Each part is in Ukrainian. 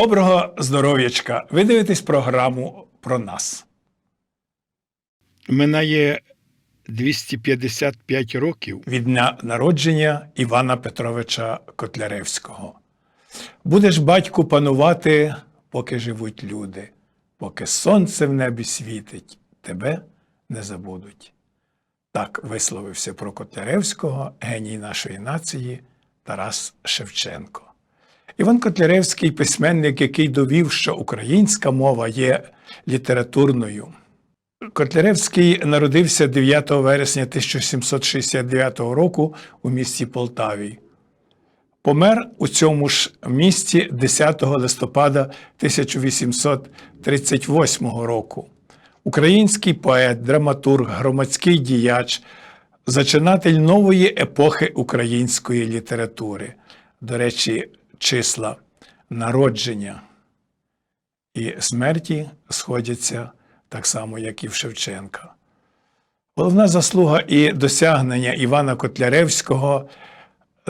Доброго здоров'ячка! Ви дивитесь програму про нас. Минає 255 років від дня народження Івана Петровича Котляревського. Будеш батьку панувати, поки живуть люди, поки сонце в небі світить, тебе не забудуть. Так висловився про Котляревського геній нашої нації Тарас Шевченко. Іван Котляревський письменник, який довів, що українська мова є літературною. Котляревський народився 9 вересня 1769 року у місті Полтаві. Помер у цьому ж місті 10 листопада 1838 року. Український поет, драматург, громадський діяч, зачинатель нової епохи української літератури. До речі, числа народження і смерті сходяться так само, як і в Шевченка. Головна заслуга і досягнення Івана Котляревського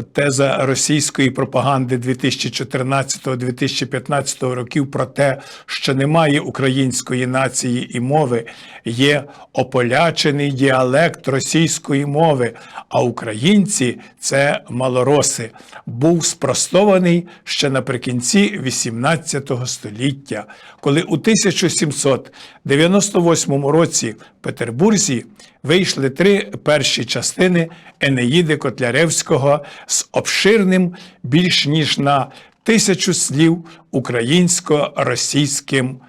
теза російської пропаганди 2014-2015 років про те, що немає української нації і мови, є ополячений діалект російської мови, а українці це малороси, був спростований ще наприкінці XVIII століття, коли у 1798 році в Петербурзі вийшли три перші частини Енеїди Котляревського з обширним більш ніж на тисячу слів українсько-російським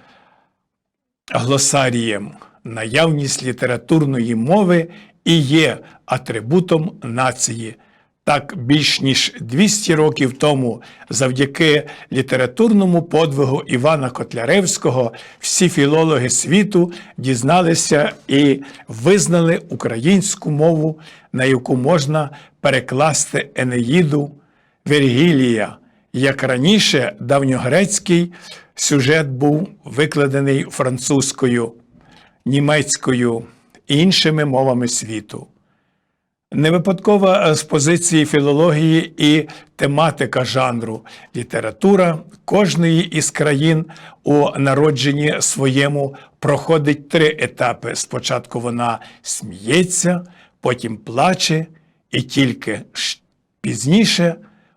глосарієм. Наявність літературної мови і є атрибутом нації. Так більш ніж 200 років тому, завдяки літературному подвигу Івана Котляревського, всі філологи світу дізналися і визнали українську мову, на яку можна перекласти Енеїду Вергілія. Як раніше, давньогрецький сюжет був викладений французькою, німецькою і іншими мовами світу. Не випадкова з позиції філології і тематика жанру література кожної із країн у народженні своєму проходить три етапи. Спочатку вона сміється, потім плаче і тільки пізніше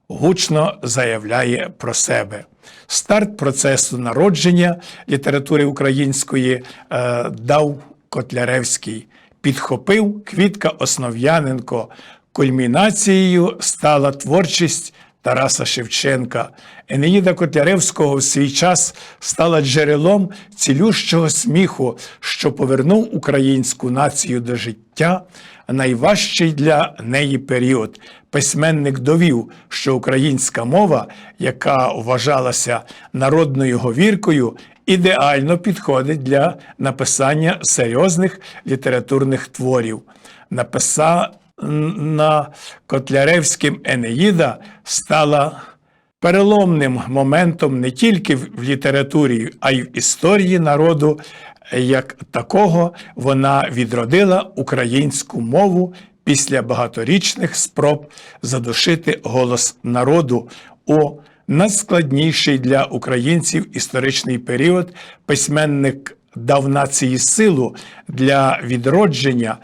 гучно заявляє про себе. Старт процесу народження літератури української е, дав Котляревський підхопив Квітка Основ'яненко. Кульмінацією стала творчість Тараса Шевченка. Енеїда Котляревського в свій час стала джерелом цілющого сміху, що повернув українську націю до життя, найважчий для неї період. Письменник довів, що українська мова, яка вважалася народною говіркою, ідеально підходить для написання серйозних літературних творів. Написана Котляревським Енеїда стала переломним моментом не тільки в літературі, а й в історії народу. Як такого вона відродила українську мову після багаторічних спроб задушити голос народу у найскладніший для українців історичний період письменник дав нації силу для відродження,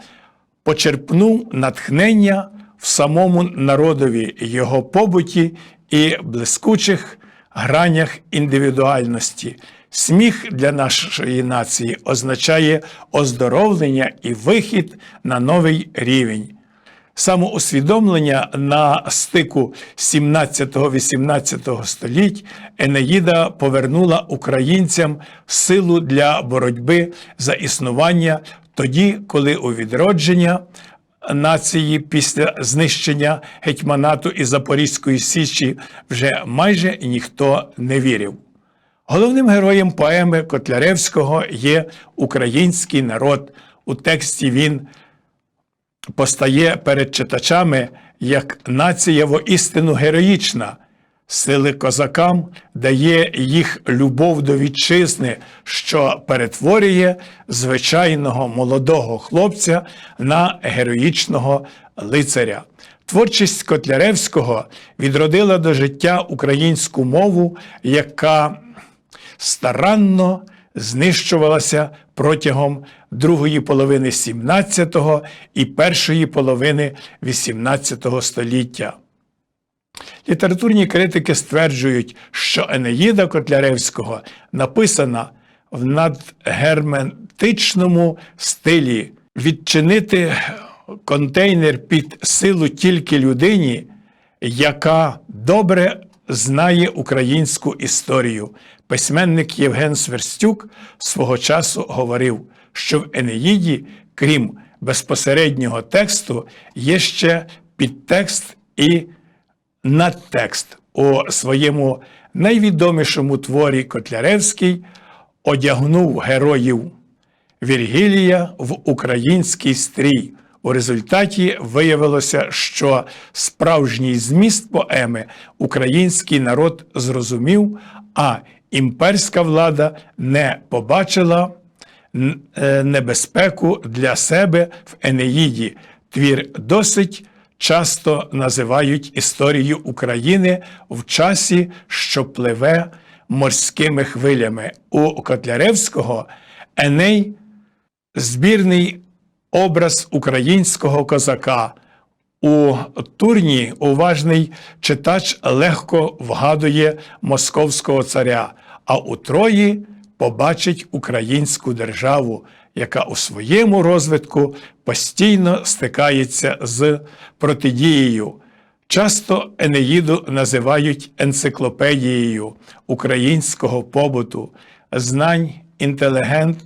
почерпнув натхнення в самому народові, його побуті і блискучих гранях індивідуальності. Сміх для нашої нації означає оздоровлення і вихід на новий рівень. Самоусвідомлення на стику 17-18 століть Енеїда повернула українцям силу для боротьби за існування тоді, коли у відродження нації після знищення гетьманату і Запорізької Січі вже майже ніхто не вірив. Головним героєм поеми Котляревського є український народ. У тексті він постає перед читачами як нація воістину героїчна. Сили козакам дає їх любов до вітчизни, що перетворює звичайного молодого хлопця на героїчного лицаря. Творчість Котляревського відродила до життя українську мову, яка старанно знищувалася протягом другої половини XVII і першої половини XVIII століття. Літературні критики стверджують, що Енеїда Котляревського написана в надгерметичному стилі. Відчинити контейнер під силу тільки людині, яка добре знає українську історію. Письменник Євген Сверстюк свого часу говорив, що в Енеїді, крім безпосереднього тексту, є ще підтекст і надтекст. У своєму найвідомішому творі Котляревський одягнув героїв Віргілія в український стрій. У результаті виявилося, що справжній зміст поеми український народ зрозумів, а імперська влада не побачила е, небезпеку для себе в Енеїді. Твір досить часто називають історію України в часі, що пливе морськими хвилями. У Котляревського Еней збірний образ українського козака. У турні уважний читач легко вгадує московського царя, а у Трої побачить українську державу, яка у своєму розвитку постійно стикається з протидією. Часто Енеїду називають енциклопедією українського побуту, знань, інтелігент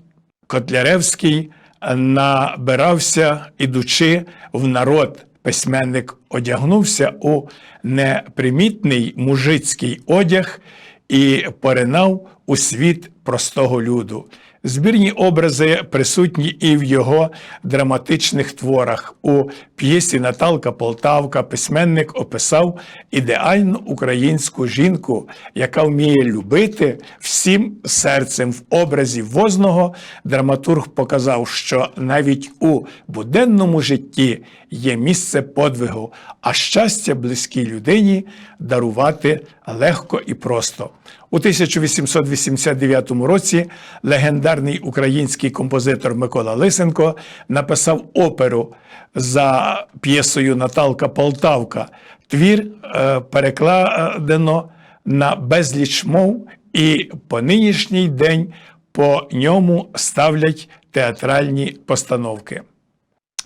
Котляревський набирався, ідучи в народ. Письменник одягнувся у непримітний мужицький одяг і поринав у світ простого люду. Збірні образи присутні і в його драматичних творах. У п'єсі Наталка Полтавка письменник описав ідеальну українську жінку, яка вміє любити всім серцем в образі возного. Драматург показав, що навіть у буденному житті є місце подвигу, а щастя близькій людині дарувати легко і просто. У 1889 році легендарний український композитор Микола Лисенко написав оперу за п'єсою Наталка Полтавка. Твір е, перекладено на безліч мов, і по нинішній день по ньому ставлять театральні постановки.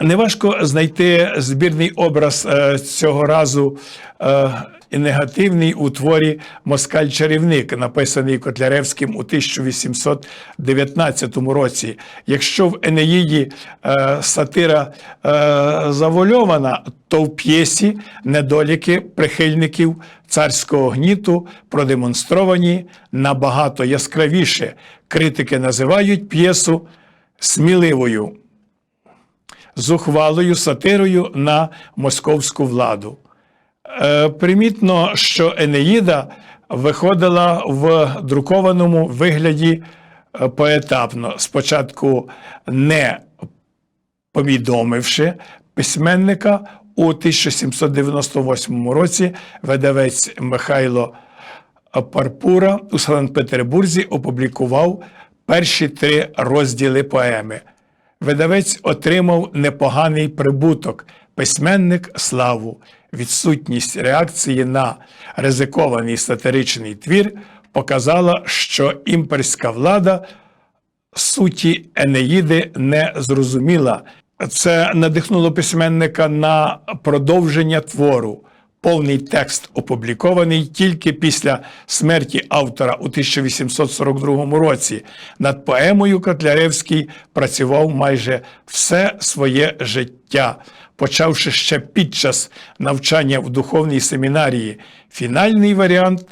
Неважко знайти збірний образ е, цього разу е, негативний у творі Москаль-чарівник, написаний Котляревським у 1819 році. Якщо в Енеїді е, сатира завольована, то в п'єсі недоліки прихильників царського гніту продемонстровані набагато яскравіше. Критики називають п'єсу сміливою зухвалою сатирою на московську владу. Е, примітно, що Енеїда виходила в друкованому вигляді е, поетапно, спочатку не повідомивши письменника у 1798 році видавець Михайло Парпура у Санкт-Петербурзі опублікував перші три розділи поеми. Видавець отримав непоганий прибуток, письменник славу. Відсутність реакції на ризикований сатиричний твір показала, що імперська влада суті Енеїди не зрозуміла. Це надихнуло письменника на продовження твору. Повний текст опублікований тільки після смерті автора у 1842 році. Над поемою Котляревський працював майже все своє життя, почавши ще під час навчання в духовній семінарії. Фінальний варіант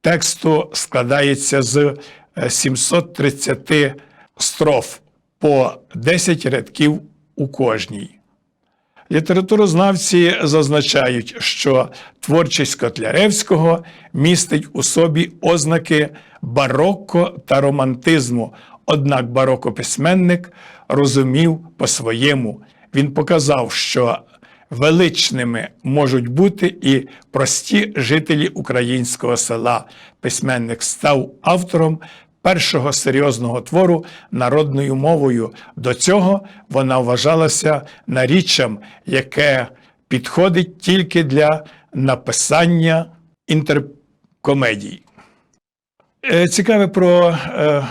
тексту складається з е, 730 строф по 10 рядків у кожній. Літературознавці зазначають, що творчість Котляревського містить у собі ознаки барокко та романтизму, однак барокко письменник розумів по-своєму. Він показав, що величними можуть бути і прості жителі українського села. Письменник став автором першого серйозного твору народною мовою. До цього вона вважалася наріччям, яке підходить тільки для написання інтеркомедій. Е, Цікаве про е,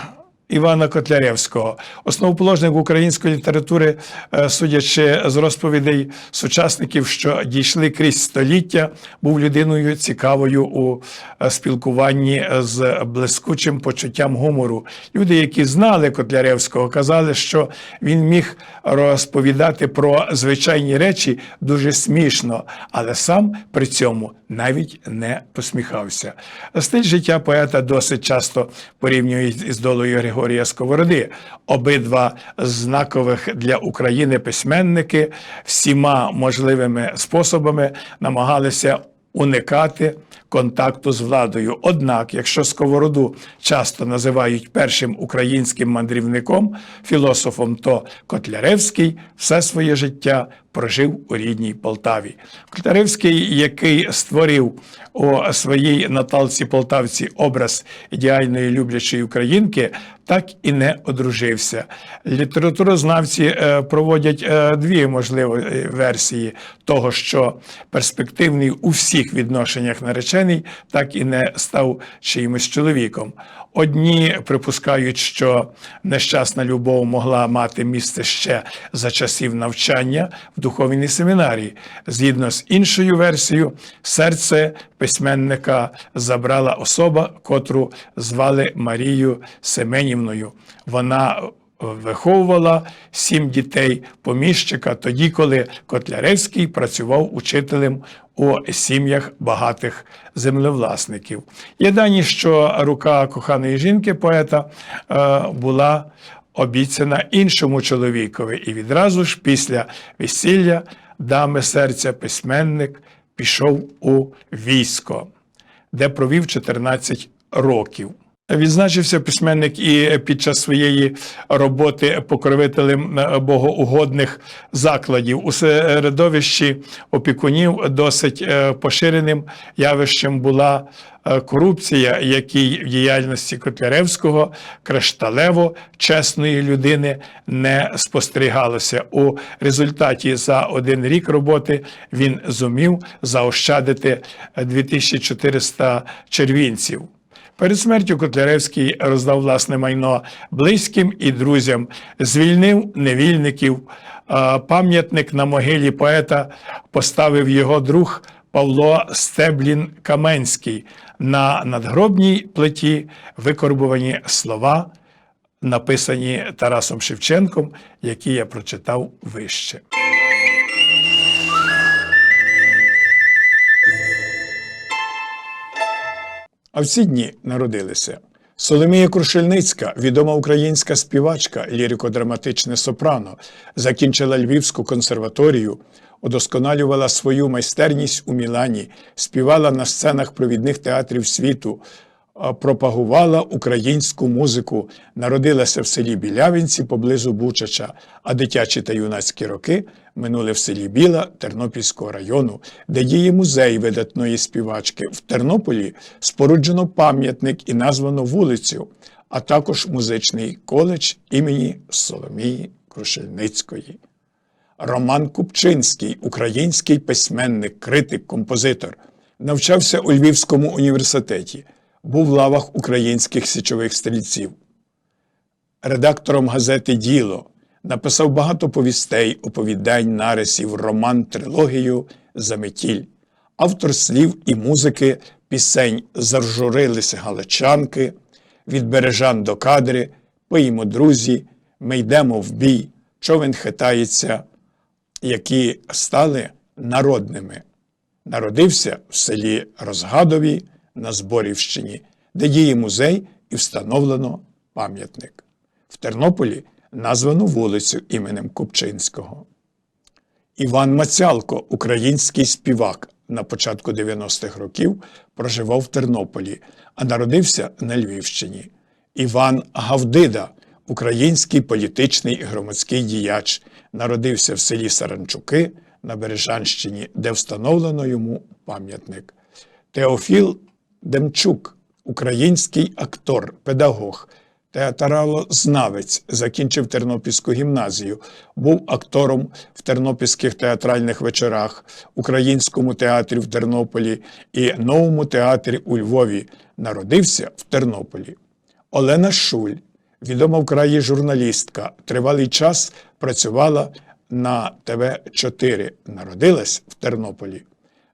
Івана Котляревського, основоположник української літератури, е, судячи з розповідей сучасників, що дійшли крізь століття, був людиною цікавою у е, спілкуванні з блискучим почуттям гумору. Люди, які знали Котляревського, казали, що він міг розповідати про звичайні речі дуже смішно, але сам при цьому навіть не посміхався. Стиль життя поета досить часто порівнюють із долею Григорія Сковороди. Обидва знакових для України письменники всіма можливими способами намагалися уникати контакту з владою. Однак, якщо Сковороду часто називають першим українським мандрівником, філософом, то Котляревський все своє життя прожив у рідній Полтаві. Котляревський, який створив у своїй Наталці Полтавці образ ідеальної люблячої українки, так і не одружився. Літературознавці е, проводять е, дві можливі версії того, що перспективний у всіх відношеннях наречений так і не став чиїмось чоловіком. Одні припускають, що нещасна любов могла мати місце ще за часів навчання в духовній семінарії. Згідно з іншою версією, серце письменника забрала особа, котру звали Марію Семенівною. Вона виховувала сім дітей поміщика тоді, коли Котляревський працював учителем у сім'ях багатих землевласників. Є дані, що рука коханої жінки поета е, була обіцяна іншому чоловікові, і відразу ж після весілля дами серця письменник пішов у військо, де провів 14 років. Відзначився письменник і під час своєї роботи покровителем е, богоугодних закладів у середовищі опікунів досить е, поширеним явищем була е, корупція, якій в діяльності Котляревського кришталево чесної людини не спостерігалося. У результаті за один рік роботи він зумів заощадити 2400 червінців. Перед смертю Котляревський роздав власне майно близьким і друзям, звільнив невільників. Пам'ятник на могилі поета поставив його друг Павло Стеблін Каменський. На надгробній плиті викорбувані слова, написані Тарасом Шевченком, які я прочитав вище. А в ці дні народилися. Соломія Крушельницька, відома українська співачка, лірико-драматичне сопрано, закінчила Львівську консерваторію, удосконалювала свою майстерність у Мілані, співала на сценах провідних театрів світу, пропагувала українську музику, народилася в селі Білявинці поблизу Бучача, а дитячі та юнацькі роки минули в селі Біла Тернопільського району, де діє музей видатної співачки. В Тернополі споруджено пам'ятник і названо вулицю, а також музичний коледж імені Соломії Крушельницької. Роман Купчинський, український письменник, критик, композитор, навчався у Львівському університеті, був в лавах українських січових стрільців. Редактором газети Діло написав багато повістей, оповідань, нарисів, роман, трилогію Заметіль, автор слів і музики, пісень Заржурилися галичанки, від бережан до кадри, пиємо друзі, ми йдемо в бій, човен хитається, які стали народними. Народився в селі Розгадові на Зборівщині, де діє музей і встановлено пам'ятник. В Тернополі названо вулицю іменем Купчинського. Іван Мацялко, український співак, на початку 90-х років проживав в Тернополі, а народився на Львівщині. Іван Гавдида, український політичний і громадський діяч, народився в селі Саранчуки на Бережанщині, де встановлено йому пам'ятник. Теофіл Демчук, український актор, педагог, театралознавець, закінчив Тернопільську гімназію, був актором в Тернопільських театральних вечорах, Українському театрі в Тернополі і Новому театрі у Львові. Народився в Тернополі. Олена Шуль, відома в краї журналістка, тривалий час працювала на ТВ4. Народилась в Тернополі.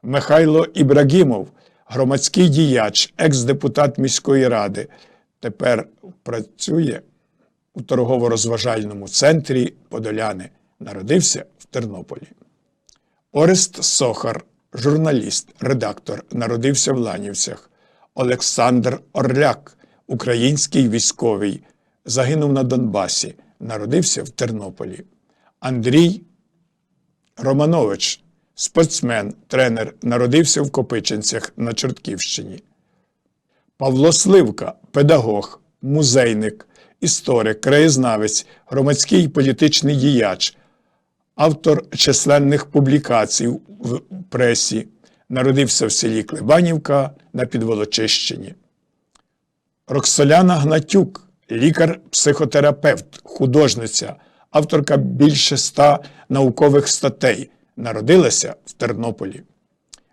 Михайло Ібрагімов, громадський діяч, екс-депутат міської ради, тепер працює у торгово-розважальному центрі Подоляни. Народився в Тернополі. Орест Сохар, журналіст, редактор, народився в Ланівцях. Олександр Орляк, український військовий, загинув на Донбасі, народився в Тернополі. Андрій Романович, спортсмен, тренер, народився в Копичинцях на Чортківщині. Павло Сливка, педагог, музейник, історик, краєзнавець, громадський і політичний діяч, автор численних публікацій в пресі, народився в селі Клебанівка на Підволочищині. Роксоляна Гнатюк, лікар-психотерапевт, художниця, авторка більше ста наукових статей, народилася в Тернополі.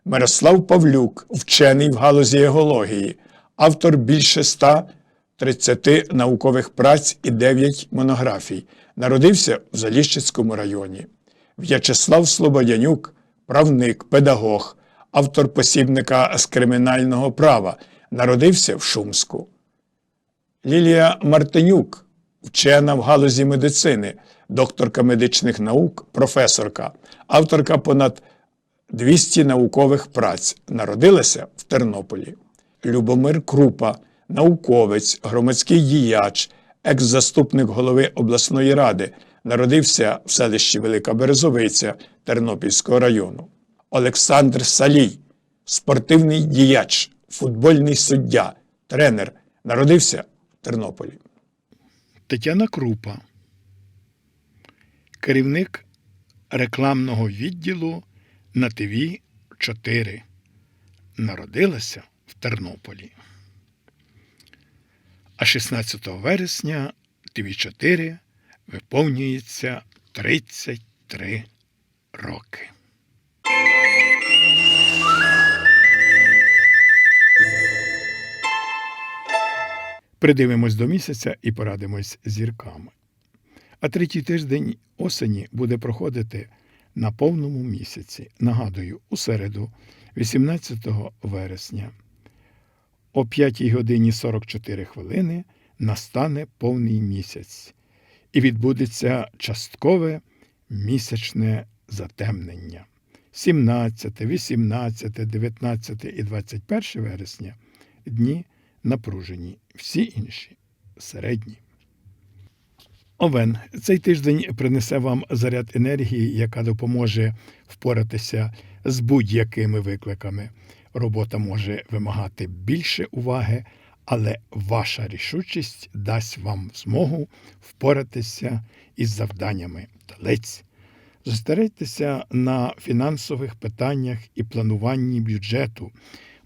Мирослав Павлюк, вчений в галузі егології, автор більше 130 наукових праць і 9 монографій, народився в Заліщицькому районі. В'ячеслав Слободянюк, правник, педагог, автор посібника з кримінального права, народився в Шумську. Лілія Мартинюк, вчена в галузі медицини, докторка медичних наук, професорка, авторка понад 200 наукових праць, народилася в Тернополі. Любомир Крупа, науковець, громадський діяч, екс-заступник голови обласної ради, народився в селищі Велика Березовиця Тернопільського району. Олександр Салій, спортивний діяч, футбольний суддя, тренер, народився в Тернополі. Тетяна Крупа, керівник рекламного відділу на ТВ 4. Народилася в Тернополі. А 16 вересня ТВ 4 виповнюється 33 роки. Придивимось до місяця і порадимось зірками. А третій тиждень осені буде проходити на повному місяці. Нагадую, у середу, 18 вересня, о 5 годині 44 хвилини настане повний місяць і відбудеться часткове місячне затемнення. 17, 18, 19 і 21 вересня дні напружені, всі інші середні. Овен цей тиждень принесе вам заряд енергії, яка допоможе впоратися з будь-якими викликами. Робота може вимагати більше уваги, але ваша рішучість дасть вам змогу впоратися із завданнями талець. Зосередьтеся на фінансових питаннях і плануванні бюджету,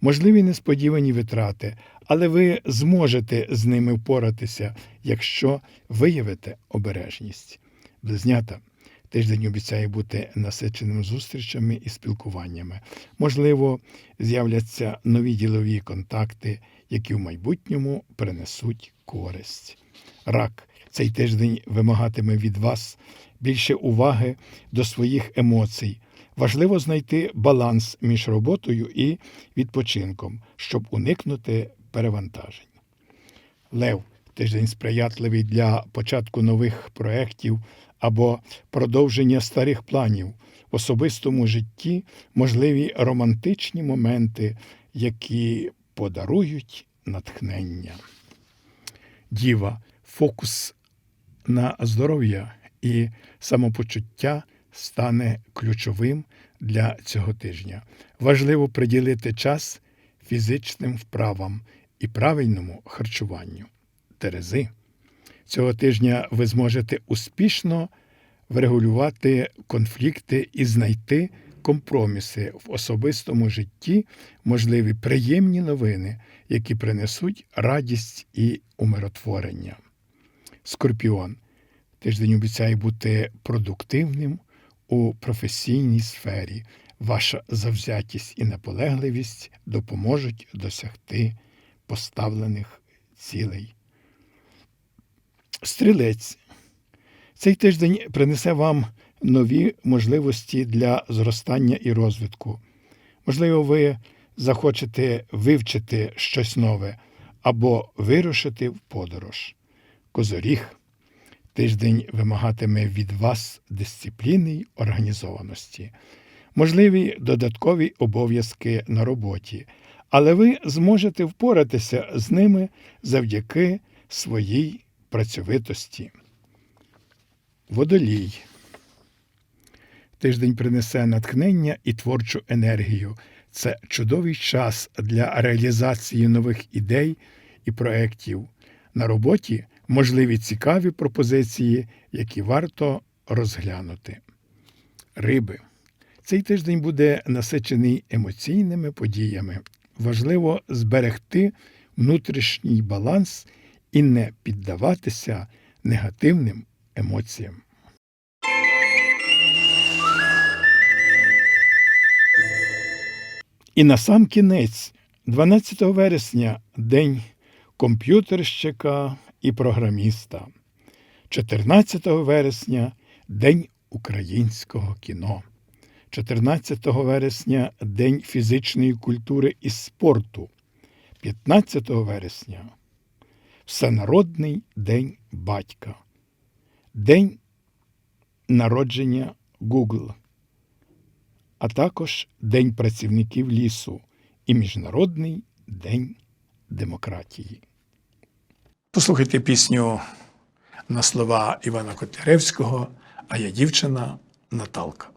можливі несподівані витрати, але ви зможете з ними впоратися, якщо виявите обережність. Близнята. Тиждень обіцяє бути насиченим зустрічами і спілкуваннями. Можливо, з'являться нові ділові контакти, які в майбутньому принесуть користь. Рак цей тиждень вимагатиме від вас більше уваги до своїх емоцій. Важливо знайти баланс між роботою і відпочинком, щоб уникнути перевантажень. Лев тиждень сприятливий для початку нових проєктів або продовження старих планів. В особистому житті можливі романтичні моменти, які подарують натхнення. Діва, фокус на здоров'я і самопочуття стане ключовим для цього тижня. Важливо приділити час фізичним вправам і правильному харчуванню. Терези. Цього тижня ви зможете успішно врегулювати конфлікти і знайти компроміси в особистому житті, можливі приємні новини, які принесуть радість і умиротворення. Скорпіон. Тиждень обіцяє бути продуктивним у професійній сфері. Ваша завзятість і наполегливість допоможуть досягти поставлених цілей. Стрілець. Цей тиждень принесе вам нові можливості для зростання і розвитку. Можливо, ви захочете вивчити щось нове або вирушити в подорож. Козоріг. Тиждень вимагатиме від вас дисципліни й організованості, можливі додаткові обов'язки на роботі, але ви зможете впоратися з ними завдяки своїй працьовитості. Водолій. Тиждень принесе натхнення і творчу енергію. Це чудовий час для реалізації нових ідей і проєктів. На роботі можливі цікаві пропозиції, які варто розглянути. Риби. Цей тиждень буде насичений емоційними подіями. Важливо зберегти внутрішній баланс і не піддаватися негативним емоціям. І на сам кінець, 12 вересня, день комп'ютерщика і програміста, 14 вересня День українського кіно, 14 вересня День фізичної культури і спорту, 15 вересня Всенародний день батька, День народження Google, а також День працівників лісу і Міжнародний день демократії. Послухайте пісню на слова Івана Котляревського, а я дівчина Наталка.